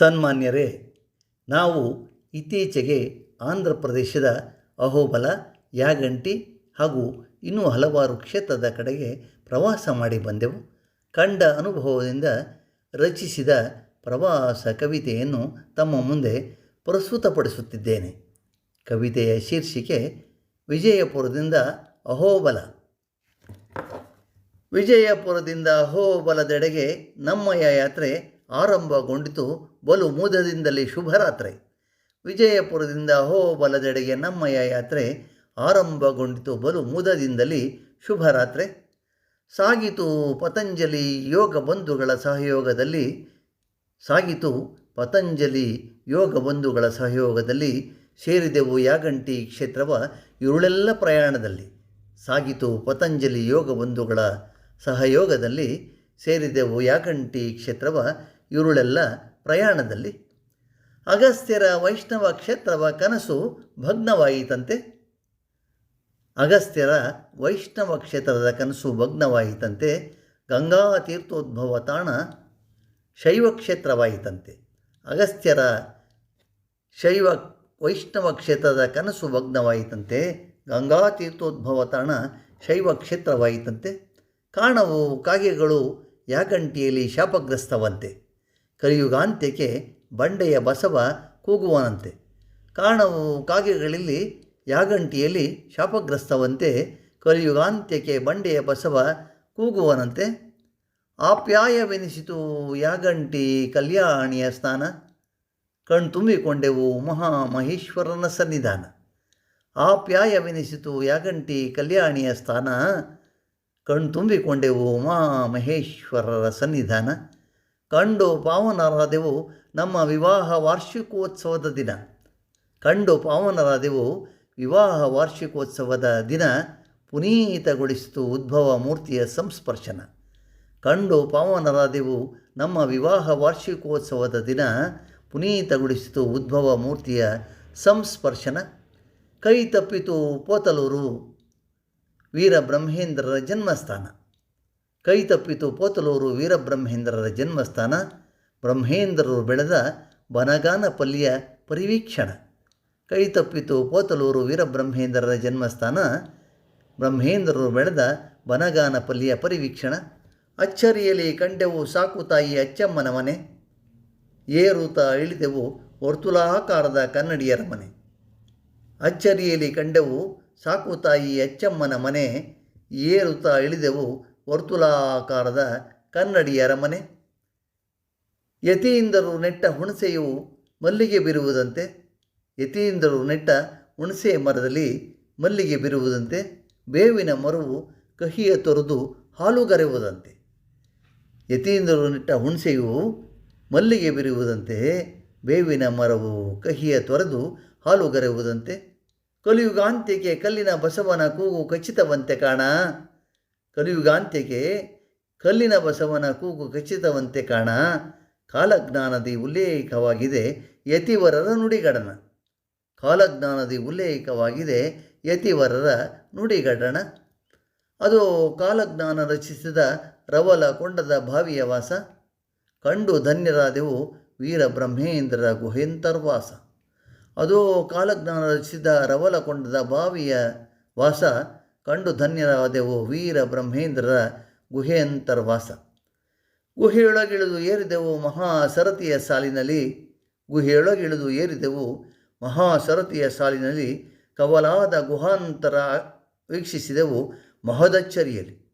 ಸನ್ಮಾನ್ಯರೇ, ನಾವು ಇತ್ತೀಚೆಗೆ ಆಂಧ್ರ ಪ್ರದೇಶದ ಅಹೋಬಲ, ಯಾಗಂಟಿ ಹಾಗೂ ಇನ್ನೂ ಹಲವಾರು ಕ್ಷೇತ್ರದ ಕಡೆಗೆ ಪ್ರವಾಸ ಮಾಡಿ ಬಂದೆವು. ಕಂಡ ಅನುಭವದಿಂದ ರಚಿಸಿದ ಪ್ರವಾಸ ಕವಿತೆಯನ್ನು ತಮ್ಮ ಮುಂದೆ ಪ್ರಸ್ತುತಪಡಿಸುತ್ತಿದ್ದೇನೆ. ಕವಿತೆಯ ಶೀರ್ಷಿಕೆ, ವಿಜಯಪುರದಿಂದ ಅಹೋಬಲ. ವಿಜಯಪುರದಿಂದ ಅಹೋಬಲದೆಡೆಗೆ ನಮ್ಮಯ ಯಾತ್ರೆ ಆರಂಭಗೊಂಡಿತು ಬಲು ಮೂದದಿಂದಲೇ ಶುಭರಾತ್ರಿ. ವಿಜಯಪುರದಿಂದ ಅಹೋಬಲದೆಡೆಗೆ ನಮ್ಮಯ ಯಾತ್ರೆ ಆರಂಭಗೊಂಡಿತು ಬಲು ಮುದದಿಂದಲೇ ಶುಭರಾತ್ರಿ. ಸಾಗಿತು ಪತಂಜಲಿ ಯೋಗ ಬಂಧುಗಳ ಸಹಯೋಗದಲ್ಲಿ, ಸಾಗಿತು ಪತಂಜಲಿ ಯೋಗ ಬಂಧುಗಳ ಸಹಯೋಗದಲ್ಲಿ ಸೇರಿದೆವು ಯಾಗಂಟಿ ಕ್ಷೇತ್ರವ ಇರುಳೆಲ್ಲ ಪ್ರಯಾಣದಲ್ಲಿ. ಸಾಗಿತು ಪತಂಜಲಿ ಯೋಗ ಬಂಧುಗಳ ಸಹಯೋಗದಲ್ಲಿ ಸೇರಿದೆವು ಯಾಗಂಟಿ ಕ್ಷೇತ್ರವ ಇರುಳೆಲ್ಲ ಪ್ರಯಾಣದಲ್ಲಿ. ಅಗಸ್ತ್ಯರ ವೈಷ್ಣವ ಕ್ಷೇತ್ರವ ಕನಸು ಭಗ್ನವಾಯಿತಂತೆ. ಅಗಸ್ತ್ಯರ ವೈಷ್ಣವ ಕ್ಷೇತ್ರದ ಕನಸು ಭಗ್ನವಾಯಿತಂತೆ. ಗಂಗಾ ತೀರ್ಥೋದ್ಭವ ತಾಣ ಶೈವ ಕ್ಷೇತ್ರವಾಯಿತಂತೆ. ಅಗಸ್ತ್ಯರ ಶೈವ ವೈಷ್ಣವ ಕ್ಷೇತ್ರದ ಕನಸು ಭಗ್ನವಾಯಿತಂತೆ. ಗಂಗಾ ತೀರ್ಥೋದ್ಭವ ತಾಣ ಶೈವ ಕ್ಷೇತ್ರವಾಯಿತಂತೆ. ಕಾಣವು ಕಾಗೆಗಳು ಯಾಗಂಟಿಯಲ್ಲಿ ಶಾಪಗ್ರಸ್ತವಂತೆ. ಕಲಿಯುಗಾಂತ್ಯಕ್ಕೆ ಬಂಡೆಯ ಬಸವ ಕೂಗುವನಂತೆ. ಕಾರಣವು ಕಾಗೆಗಳಲ್ಲಿ ಯಾಗಂಟಿಯಲ್ಲಿ ಶಾಪಗ್ರಸ್ತವಂತೆ ಕಲಿಯುಗಾಂತ್ಯಕ್ಕೆ ಬಂಡೆಯ ಬಸವ ಕೂಗುವನಂತೆ. ಆಪ್ಯಾಯವೆನಿಸಿತು ಯಾಗಂಟಿ ಕಲ್ಯಾಣಿಯ ಸ್ನಾನ. ಕಣ್ತುಂಬಿಕೊಂಡೆವು ಮಹಾಮಹೇಶ್ವರನ ಸನ್ನಿಧಾನ. ಆಪ್ಯಾಯವೆನಿಸಿತು ಯಾಗಂಟಿ ಕಲ್ಯಾಣಿಯ ಸ್ಥಾನ ಕಣ್ತುಂಬಿಕೊಂಡೆವು ಮಹಾಮಹೇಶ್ವರರ ಸನ್ನಿಧಾನ. ಕಂಡು ಪಾವನರಾದೆವು ನಮ್ಮ ವಿವಾಹ ವಾರ್ಷಿಕೋತ್ಸವದ ದಿನ. ಕಂಡು ಪಾವನರಾದೆವು ವಿವಾಹ ವಾರ್ಷಿಕೋತ್ಸವದ ದಿನ ಪುನೀತಗೊಳಿಸಿತು ಉದ್ಭವ ಮೂರ್ತಿಯ ಸಂಸ್ಪರ್ಶನ. ಕಂಡು ಪಾವನರಾದೆವು ನಮ್ಮ ವಿವಾಹ ವಾರ್ಷಿಕೋತ್ಸವದ ದಿನ ಪುನೀತಗೊಳಿಸಿತು ಉದ್ಭವ ಮೂರ್ತಿಯ ಸಂಸ್ಪರ್ಶನ. ಕೈ ತಪ್ಪಿತು ಪೋತಲೂರು ವೀರಬ್ರಹ್ಮೇಂದ್ರರ ಜನ್ಮಸ್ಥಾನ. ಕೈ ತಪ್ಪಿತು ಪೋತಲೂರು ವೀರಬ್ರಹ್ಮೇಂದ್ರರ ಜನ್ಮಸ್ಥಾನ, ಬ್ರಹ್ಮೇಂದ್ರರು ಬೆಳೆದ ಬನಗಾನಪಲ್ಲಿಯ ಪರಿವೀಕ್ಷಣ. ಕೈ ತಪ್ಪಿತು ಪೋತಲೂರು ವೀರಬ್ರಹ್ಮೇಂದ್ರರ ಜನ್ಮಸ್ಥಾನ, ಬ್ರಹ್ಮೇಂದ್ರರು ಬೆಳೆದ ಬನಗಾನಪಲ್ಲಿಯ ಪರಿವೀಕ್ಷಣ. ಅಚ್ಚರಿಯಲ್ಲಿ ಕಂಡೆವು ಸಾಕು ತಾಯಿ ಅಚ್ಚಮ್ಮನ ಮನೆ, ಏರುತ ಇಳಿದೆವು ವರ್ತುಲಾಕಾರದ ಕನ್ನಡಿಯರ ಮನೆ. ಅಚ್ಚರಿಯಲ್ಲಿ ಕಂಡೆವು ಸಾಕು ತಾಯಿ ಅಚ್ಚಮ್ಮನ ಮನೆ ಏರುತ್ತಾ ಇಳಿದೆವು ವರ್ತುಲಾಕಾರದ ಕನ್ನಡಿಯರ ಮನೆ. ಯತಿಯಿಂದರು ನೆಟ್ಟ ಹುಣಸೆಯು ಮಲ್ಲಿಗೆ ಬಿರುವುದಂತೆ ಯತಿಯಿಂದರು ನೆಟ್ಟ ಹುಣಸೆ ಮರದಲ್ಲಿ ಮಲ್ಲಿಗೆ ಬಿರುವುದಂತೆ, ಬೇವಿನ ಮರವು ಕಹಿಯ ತೊರೆದು ಹಾಲುಗರೆಯುವುದಂತೆ ಯತಿಯಿಂದರು ನೆಟ್ಟ ಹುಣಸೆಯು ಮಲ್ಲಿಗೆ ಬಿರುವುದಂತೆ, ಬೇವಿನ ಮರವು ಕಹಿಯ ತೊರೆದು ಹಾಲುಗರೆಯುವುದಂತೆ ಕಲಿಯುಗಾಂತ್ಯಕ್ಕೆ ಕಲ್ಲಿನ ಬಸವನ ಕೂಗು ಖಚಿತವಂತೆ ಕಾಣ. ಕಲಿಯುಗಾಂತ್ಯಕ್ಕೆ ಕಲ್ಲಿನ ಬಸವನ ಕೂಗು ಖಚಿತವಂತೆ ಕಾಣ ಕಾಲಜ್ಞಾನದಿ ಉಲ್ಲೇಖವಾಗಿದೆ ಯತಿವರರ ನುಡಿಗಡನ. ಕಾಲಜ್ಞಾನದಿ ಉಲ್ಲೇಖವಾಗಿದೆ ಯತಿವರರ ನುಡಿಗಡನ. ಅದು ಕಾಲಜ್ಞಾನ ರಚಿಸಿದ ರವಲ ಕೊಂಡದ ಭಾವಿಯ ವಾಸ. ಕಂಡು ಧನ್ಯರಾದೆವು ವೀರ ಬ್ರಹ್ಮೇಂದ್ರರ ಗುಹೆಂತರ್ವಾಸ ಅದು ಕಾಲಜ್ಞಾನ ರಚಿಸಿದ ರವಲಕೊಂಡದ ಬಾವಿಯ ವಾಸ. ಕಂಡು ಧನ್ಯರಾದೆವು ವೀರ ಬ್ರಹ್ಮೇಂದ್ರರ ಗುಹೆಯಂತರ್ವಾಸ. ಗುಹೆಯೊಳಗಿಳಿದು ಏರಿದೆವು ಮಹಾ ಸರತಿಯ ಸಾಲಿನಲ್ಲಿ. ಗುಹೆಯೊಳಗಿಳಿದು ಏರಿದೆವು ಮಹಾ ಸರತಿಯ ಸಾಲಿನಲ್ಲಿ. ಕವಲಾದ ಗುಹಾಂತರ ವೀಕ್ಷಿಸಿದೆವು ಮಹದಚ್ಚರಿಯಲ್ಲಿ.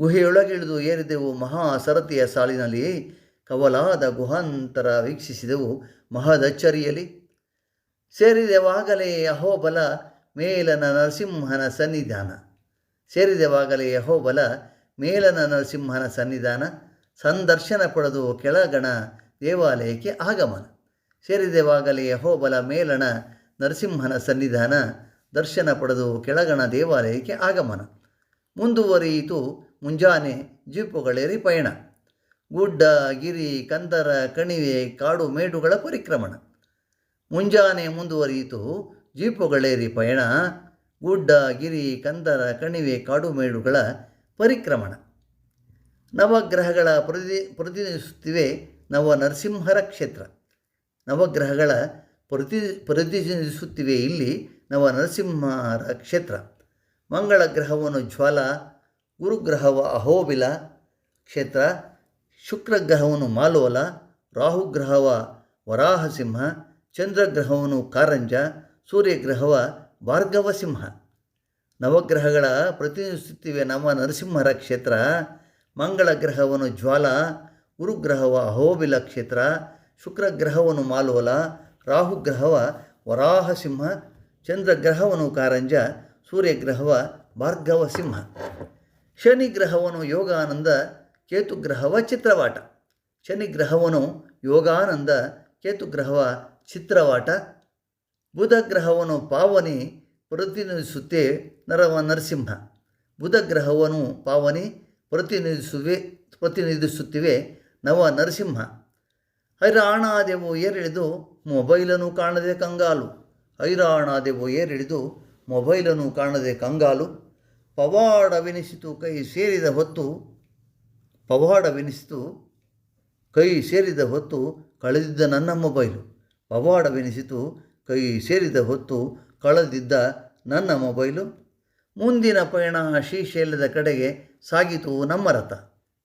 ಗುಹೆಯೊಳಗಿಳಿದು ಏರಿದೆವು ಮಹಾ ಸರತಿಯ ಸಾಲಿನಲ್ಲಿ. ಕವಲಾದ ಗುಹಾಂತರ ವೀಕ್ಷಿಸಿದೆವು ಮಹದಚ್ಚರಿಯಲ್ಲಿ. ಸೇರಿದೆವಾಗಲೇ ಅಹೋಬಲ ಮೇಲನ ನರಸಿಂಹನ ಸನ್ನಿಧಾನ. ಸೇರಿದವಾಗಲೇ ಯಹೋಬಲ ಮೇಲನ ನರಸಿಂಹನ ಸನ್ನಿಧಾನ, ಸಂದರ್ಶನ ಪಡೆದು ಕೆಳಗಣ ದೇವಾಲಯಕ್ಕೆ ಆಗಮನ. ಸೇರಿದವಾಗಲೇ ಯಹೋಬಲ ಮೇಲಣ ನರಸಿಂಹನ ಸನ್ನಿಧಾನ, ದರ್ಶನ ಪಡೆದು ಕೆಳಗಣ ದೇವಾಲಯಕ್ಕೆ ಆಗಮನ. ಮುಂದುವರಿಯಿತು ಮುಂಜಾನೆ ಜೀಪುಗಳೇರಿ ಪಯಣ. ಗುಡ್ಡ, ಗಿರಿ, ಕಂದರ, ಕಣಿವೆ, ಕಾಡು ಮೇಡುಗಳ ಪರಿಕ್ರಮಣ. ಮುಂಜಾನೆ ಮುಂದುವರಿಯಿತು ಜೀಪುಗಳೇರಿ ಪಯಣ ಗುಡ್ಡ ಗಿರಿ ಕಂದರ, ಕಣಿವೆ, ಕಾಡುಮೇಡುಗಳ ಪರಿಕ್ರಮಣ. ನವಗ್ರಹಗಳ ಪ್ರತಿ, ಪ್ರತಿನಿಧಿಸುತ್ತಿವೆ ನವ ನರಸಿಂಹರ ಕ್ಷೇತ್ರ. ನವಗ್ರಹಗಳ ಪ್ರತಿ, ಪ್ರತಿನಿಧಿಸುತ್ತಿವೆ ಇಲ್ಲಿ ನವ ನರಸಿಂಹರ ಕ್ಷೇತ್ರ. ಮಂಗಳ ಗ್ರಹವನ್ನು ಜ್ವಾಲ, ಗುರುಗ್ರಹವ ಅಹೋಬಿಲ, ಕ್ಷೇತ್ರ. ಶುಕ್ರ ಗ್ರಹವನ್ನು ಮಾಲೋಲ, ರಾಹುಗ್ರಹವ ವರಾಹಸಿಂಹ, ಚಂದ್ರಗ್ರಹವನ್ನು ಕಾರಂಜ ಸೂರ್ಯಗ್ರಹವ ಭಾರ್ಗವಸಿಂಹ ನವಗ್ರಹಗಳ ಪ್ರತಿನಿಧಿಸುತ್ತಿವೆ ನಮ್ಮ ನರಸಿಂಹರ ಕ್ಷೇತ್ರ. ಮಂಗಳ ಗ್ರಹವನ್ನು ಜ್ವಾಲ, ಗುರುಗ್ರಹವ ಅಹೋಬಿಲ ಕ್ಷೇತ್ರ. ಶುಕ್ರಗ್ರಹವನ್ನು ಮಾಲೋಲ, ರಾಹುಗ್ರಹವ ವರಾಹಸಿಂಹ ಚಂದ್ರಗ್ರಹವನ್ನು ಕಾರಂಜ, ಸೂರ್ಯಗ್ರಹವ ಭಾರ್ಗವ ಸಿಂಹ. ಶನಿ ಗ್ರಹವನ್ನು ಯೋಗಾನಂದ, ಕೇತುಗ್ರಹವ ಚಿತ್ರವಾಟ. ಶನಿ ಗ್ರಹವನ್ನು ಯೋಗಾನಂದ, ಕೇತುಗ್ರಹವ ಚಿತ್ರವಾಟ. ಬುಧ ಗ್ರಹವನ್ನು ಪಾವನಿ ಪ್ರತಿನಿಧಿಸುತ್ತೆ ನರವ ನರಸಿಂಹ. ಬುಧ ಗ್ರಹವನ್ನು ಪಾವನಿ ಪ್ರತಿನಿಧಿಸುವೆ, ಪ್ರತಿನಿಧಿಸುತ್ತಿವೆ ನವ ನರಸಿಂಹ. ಹೈರಾಣಾದೆವು ಏರಿಳಿದು ಮೊಬೈಲನ್ನು ಕಾಣದೆ ಕಂಗಾಲು. ಹೈರಾಣಾದೆವು ಏರಿಳಿದು ಮೊಬೈಲನ್ನು ಕಾಣದೆ ಕಂಗಾಲು. ಪವಾಡವೆನಿಸಿತು ಕೈ ಸೇರಿದ ಹೊತ್ತು ಪವಾಡವೆನಿಸಿತು ಕೈ ಸೇರಿದ ಹೊತ್ತು ಕಳೆದಿದ್ದ ನನ್ನ ಮೊಬೈಲು. ಪವಾಡವೆನಿಸಿತು ಕೈ ಸೇರಿದ ಹೊತ್ತು ಕಳೆದಿದ್ದ ನನ್ನ ಮೊಬೈಲು ಮುಂದಿನ ಪಯಣ ಶ್ರೀಶೈಲದ ಕಡೆಗೆ ಸಾಗಿತು ನಮ್ಮ ರಥ.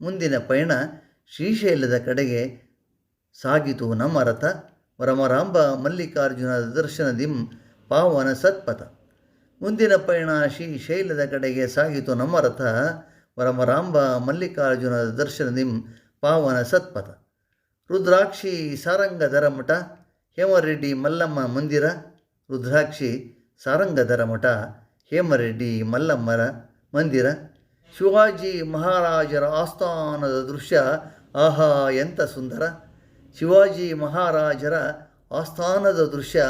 ಮುಂದಿನ ಪಯಣ ಶ್ರೀಶೈಲದ ಕಡೆಗೆ ಸಾಗಿತು ನಮ್ಮ ರಥ. ವರಮರಾಂಬ ದರ್ಶನ ದಿಂ ಪಾವನ ಸತ್ಪಥ. ಮುಂದಿನ ಪಯಣ ಶ್ರೀಶೈಲದ ಕಡೆಗೆ ಸಾಗಿತು ನಮ್ಮ ರಥ. ವರಮರಾಂಬ ದರ್ಶನ ದಿಂ ಪಾವನ ಸತ್ಪಥ. ರುದ್ರಾಕ್ಷಿ ಸಾರಂಗಧರ ಮಠ ಹೇಮರೆಡ್ಡಿ, ಮಲ್ಲಮ್ಮ, ಮಂದಿರ, ರುದ್ರಾಕ್ಷಿ, ಸಾರಂಗಧರ ಮಠ, ಹೇಮರೆಡ್ಡಿ, ಮಲ್ಲಮ್ಮರ ಮಂದಿರ, ಶಿವಾಜಿ ಮಹಾರಾಜರ ಆಸ್ಥಾನದ ದೃಶ್ಯ, ಆಹಾ, ಎಂಥ ಸುಂದರ. ಶಿವಾಜಿ ಮಹಾರಾಜರ ಆಸ್ಥಾನದ ದೃಶ್ಯ,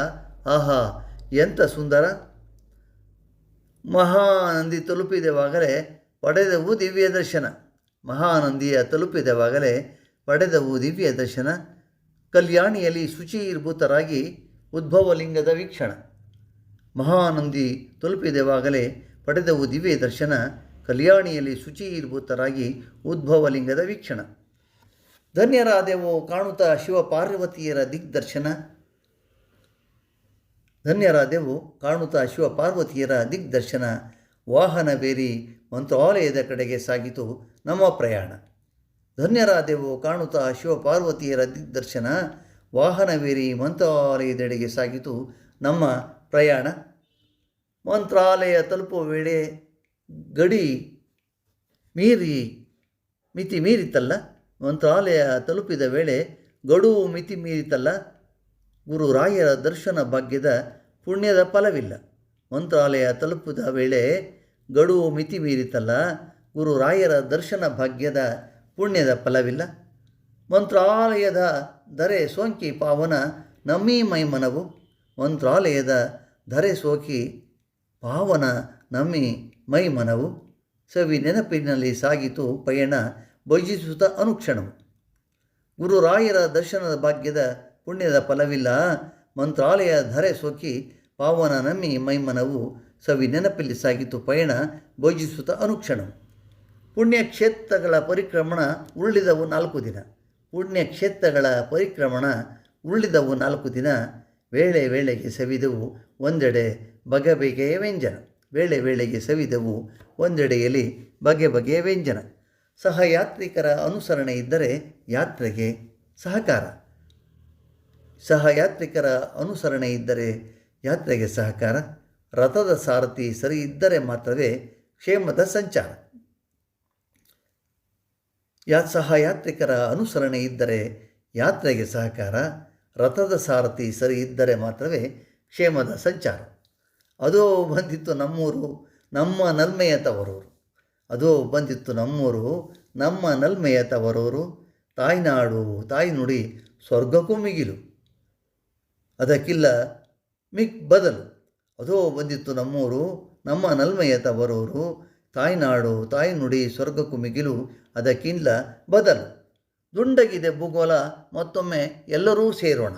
ಆಹಾ, ಎಂಥ ಸುಂದರ. ಮಹಾನಂದಿ ತಲುಪಿದವಾಗಲೇ ಪಡೆದವು ದಿವ್ಯ ದರ್ಶನ ಮಹಾನಂದಿಯ ತಲುಪಿದವಾಗಲೇ ಪಡೆದವು ದಿವ್ಯ ದರ್ಶನ ಕಲ್ಯಾಣಿಯಲ್ಲಿ ಶುಚೀರ್ಭೂತರಾಗಿ ಉದ್ಭವಲಿಂಗದ ವೀಕ್ಷಣ. ಮಹಾನಂದಿ ತಲುಪಿದೆವಾಗಲೇ ಪಡೆದವು ದಿವ್ಯ ದರ್ಶನ, ಕಲ್ಯಾಣಿಯಲ್ಲಿ ಶುಚೀರ್ಭೂತರಾಗಿ ಉದ್ಭವಲಿಂಗದ ವೀಕ್ಷಣ. ಧನ್ಯರಾದೆವು ಕಾಣುತ್ತಾ ಶಿವ ಪಾರ್ವತಿಯರ ದಿಗ್ದರ್ಶನ. ಧನ್ಯರಾದೆವು ಕಾಣುತ್ತಾ ಶಿವ ಪಾರ್ವತಿಯರ ದಿಗ್ದರ್ಶನ. ವಾಹನ ಬೇರಿ ಮಂತ್ರಾಲಯದ ಕಡೆಗೆ ಸಾಗಿತು ನಮ್ಮ ಪ್ರಯಾಣ. ಧನ್ಯರಾದೆವು ಕಾಣುತ್ತಾ ಶಿವಪಾರ್ವತಿಯರ ದರ್ಶನ ದಿಗ್ದರ್ಶನ ವಾಹನವೇರಿ ಮಂತ್ರಾಲಯದೆಡೆಗೆ ಸಾಗಿತು ನಮ್ಮ ಪ್ರಯಾಣ. ಮಂತ್ರಾಲಯ ತಲುಪುವ ವೇಳೆ ಗಡಿ ಮೀರಿ ಮಿತಿ ಮೀರಿತಲ್ಲ. ಮಂತ್ರಾಲಯ ತಲುಪಿದ ವೇಳೆ ಗಡು ಮಿತಿ ಮೀರಿತಲ್ಲ. ಗುರು ರಾಯರ ದರ್ಶನ ಭಾಗ್ಯದ ಪುಣ್ಯದ ಫಲವಿಲ್ಲ. ಮಂತ್ರಾಲಯ ತಲುಪಿದ ವೇಳೆ ಗಡು ಮಿತಿ ಮೀರಿತಲ್ಲ. ಗುರುರಾಯರ ದರ್ಶನ ಭಾಗ್ಯದ ಪುಣ್ಯದ ಫಲವಿಲ್ಲ. ಮಂತ್ರಾಲಯದ ದರೆ ಸೋಂಕಿ ಪಾವನ ನಮ್ಮಿ ಮೈಮನವು ಮಂತ್ರಾಲಯದ ಧರೆ ಸೋಕಿ ಪಾವನ ನಮ್ಮಿ ಮೈಮನವು ಸವಿ ನೆನಪಿನಲ್ಲಿ ಸಾಗಿತು ಪಯಣ ಭಜಿಸುತ್ತ ಅನುಕ್ಷಣವು. ಗುರುರಾಯರ ದರ್ಶನದ ಭಾಗ್ಯದ ಪುಣ್ಯದ ಫಲವಿಲ್ಲ. ಮಂತ್ರಾಲಯ ಧರೆ ಸೋಕಿ ಪಾವನ ನಮ್ಮಿ ಮೈಮನವು ಸವಿ ನೆನಪಲ್ಲಿ ಸಾಗಿತು ಪಯಣ ಭೋಜಿಸುತ್ತ ಅನುಕ್ಷಣವು. ಪುಣ್ಯಕ್ಷೇತ್ರಗಳ ಪರಿಕ್ರಮಣ ಉಳ್ಳಿದವು ನಾಲ್ಕು ದಿನ. ಪುಣ್ಯಕ್ಷೇತ್ರಗಳ ಪರಿಕ್ರಮಣ ಉಳ್ಳಿದವು ನಾಲ್ಕು ದಿನ. ವೇಳೆ ವೇಳೆಗೆ ಸವಿದವು ಒಂದೆಡೆ ಬಗೆ ಬಗೆಯ ವ್ಯಂಜನ. ವೇಳೆ ವೇಳೆಗೆ ಸವಿದವು ಒಂದೆಡೆಯಲ್ಲಿ ಬಗೆ ಬಗೆಯ ವ್ಯಂಜನ. ಸಹಯಾತ್ರಿಕರ ಅನುಸರಣೆ ಇದ್ದರೆ ಯಾತ್ರೆಗೆ ಸಹಕಾರ. ಸಹಯಾತ್ರಿಕರ ಅನುಸರಣೆ ಇದ್ದರೆ ಯಾತ್ರೆಗೆ ಸಹಕಾರ. ರಥದ ಸಾರಥಿ ಸರಿ ಇದ್ದರೆ ಮಾತ್ರವೇ ಕ್ಷೇಮದ ಸಂಚಾರ. ಯಾ ಸಹಯಾತ್ರಿಕರ ಅನುಸರಣೆ ಇದ್ದರೆ ಯಾತ್ರೆಗೆ ಸಹಕಾರ, ರಥದ ಸಾರಥಿ ಸರಿ ಇದ್ದರೆ ಮಾತ್ರವೇ ಕ್ಷೇಮದ ಸಂಚಾರ. ಅದೋ ಬಂದಿತ್ತು ನಮ್ಮೂರು, ನಮ್ಮ ನಲ್ಮೆಯ ತವರೂರು ಅದೋ ಬಂದಿತ್ತು ನಮ್ಮೂರು, ನಮ್ಮ ನಲ್ಮೆಯ ತವರೂರು ತಾಯ್ನಾಡು ತಾಯಿ ನುಡಿ ಸ್ವರ್ಗಕ್ಕೂ ಮಿಗಿಲು. ಅದಕ್ಕಿಲ್ಲ ಮಿಕ್ ಬದಲು. ಅದೋ ಬಂದಿತ್ತು ನಮ್ಮೂರು, ನಮ್ಮ ನಲ್ಮೆಯ ತವರೂರು ತಾಯ್ನಾಡು ತಾಯಿ ನುಡಿ, ಸ್ವರ್ಗಕ್ಕೂ ಮಿಗಿಲು ಅದಕ್ಕಿಂತ ಬದಲು. ದುಂಡಗಿದೆ ಭೂಗೋಳ, ಮತ್ತೊಮ್ಮೆ ಎಲ್ಲರೂ ಸೇರೋಣ.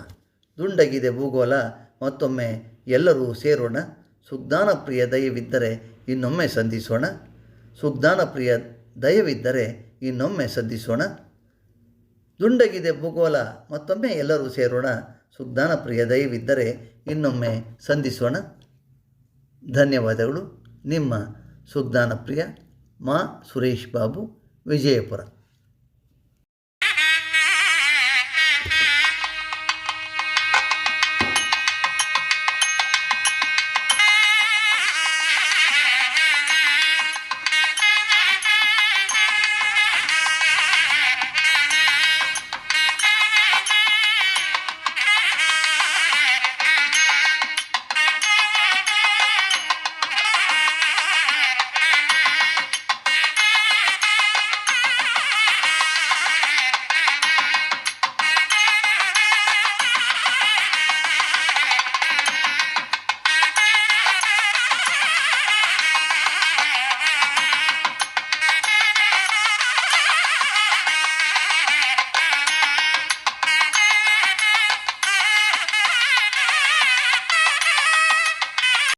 ದುಂಡಗಿದೆ ಭೂಗೋಳ, ಮತ್ತೊಮ್ಮೆ ಎಲ್ಲರೂ ಸೇರೋಣ. ಸುಜ್ಞಾನ ಪ್ರಿಯ ದಯವಿದ್ದರೆ ಇನ್ನೊಮ್ಮೆ ಸಂಧಿಸೋಣ. ಸುಗ್ಧಾನ ಪ್ರಿಯ ದಯವಿದ್ದರೆ ಇನ್ನೊಮ್ಮೆ ಸಂಧಿಸೋಣ. ದುಂಡಗಿದೆ ಭೂಗೋಳ, ಮತ್ತೊಮ್ಮೆ ಎಲ್ಲರೂ ಸೇರೋಣ. ಸುಗ್ಧಾನ ಪ್ರಿಯ ದಯವಿದ್ದರೆ ಇನ್ನೊಮ್ಮೆ ಸಂಧಿಸೋಣ. ಧನ್ಯವಾದಗಳು. ನಿಮ್ಮ సుగ్దానప్రియ మా సురేష్ బాబు విజయపురం.